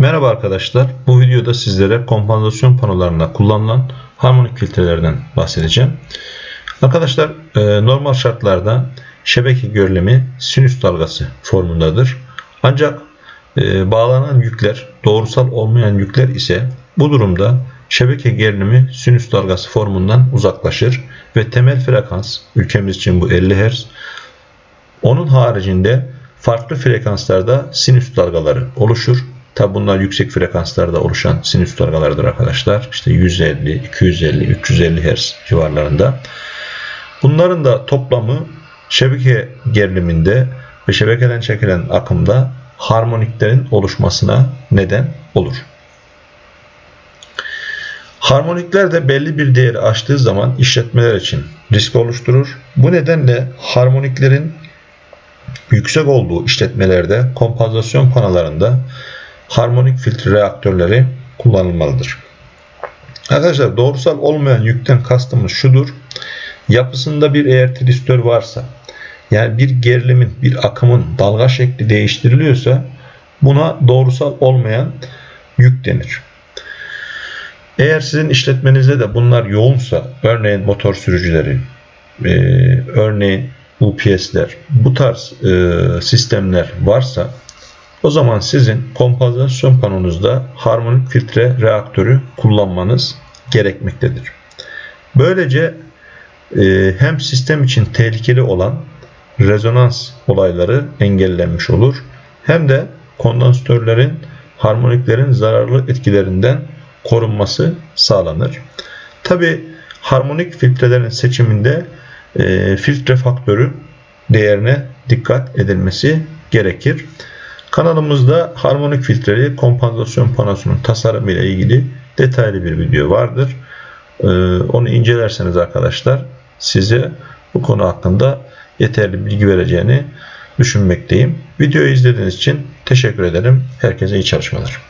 Merhaba arkadaşlar. Bu videoda sizlere kompansasyon panolarında kullanılan harmonik filtrelerden bahsedeceğim. Arkadaşlar e, normal şartlarda şebeke gerilimi sinüs dalgası formundadır. Ancak e, bağlanan yükler doğrusal olmayan yükler ise bu durumda şebeke gerilimi sinüs dalgası formundan uzaklaşır ve temel frekans ülkemiz için bu 50 Hz onun haricinde farklı frekanslarda sinüs dalgaları oluşur. Tabi bunlar yüksek frekanslarda oluşan sinüs dalgalarıdır arkadaşlar. İşte 150, 250, 350 Hz civarlarında. Bunların da toplamı şebeke geriliminde ve şebekeden çekilen akımda harmoniklerin oluşmasına neden olur. Harmonikler de belli bir değeri aştığı zaman işletmeler için risk oluşturur. Bu nedenle harmoniklerin yüksek olduğu işletmelerde kompansasyon panolarında harmonik filtre reaktörleri kullanılmalıdır. Arkadaşlar doğrusal olmayan yükten kastımız şudur. Yapısında bir eğer tristör varsa yani bir gerilimin bir akımın dalga şekli değiştiriliyorsa buna doğrusal olmayan yük denir. Eğer sizin işletmenizde de bunlar yoğunsa örneğin motor sürücüleri e, örneğin UPS'ler bu tarz e, sistemler varsa o zaman sizin kompansasyon panonuzda harmonik filtre reaktörü kullanmanız gerekmektedir. Böylece e, hem sistem için tehlikeli olan rezonans olayları engellenmiş olur hem de kondansatörlerin harmoniklerin zararlı etkilerinden korunması sağlanır. Tabi harmonik filtrelerin seçiminde e, filtre faktörü değerine dikkat edilmesi gerekir. Kanalımızda harmonik filtreli kompansasyon panosunun tasarımı ile ilgili detaylı bir video vardır. Ee, onu incelerseniz arkadaşlar size bu konu hakkında yeterli bilgi vereceğini düşünmekteyim. Videoyu izlediğiniz için teşekkür ederim. Herkese iyi çalışmalar.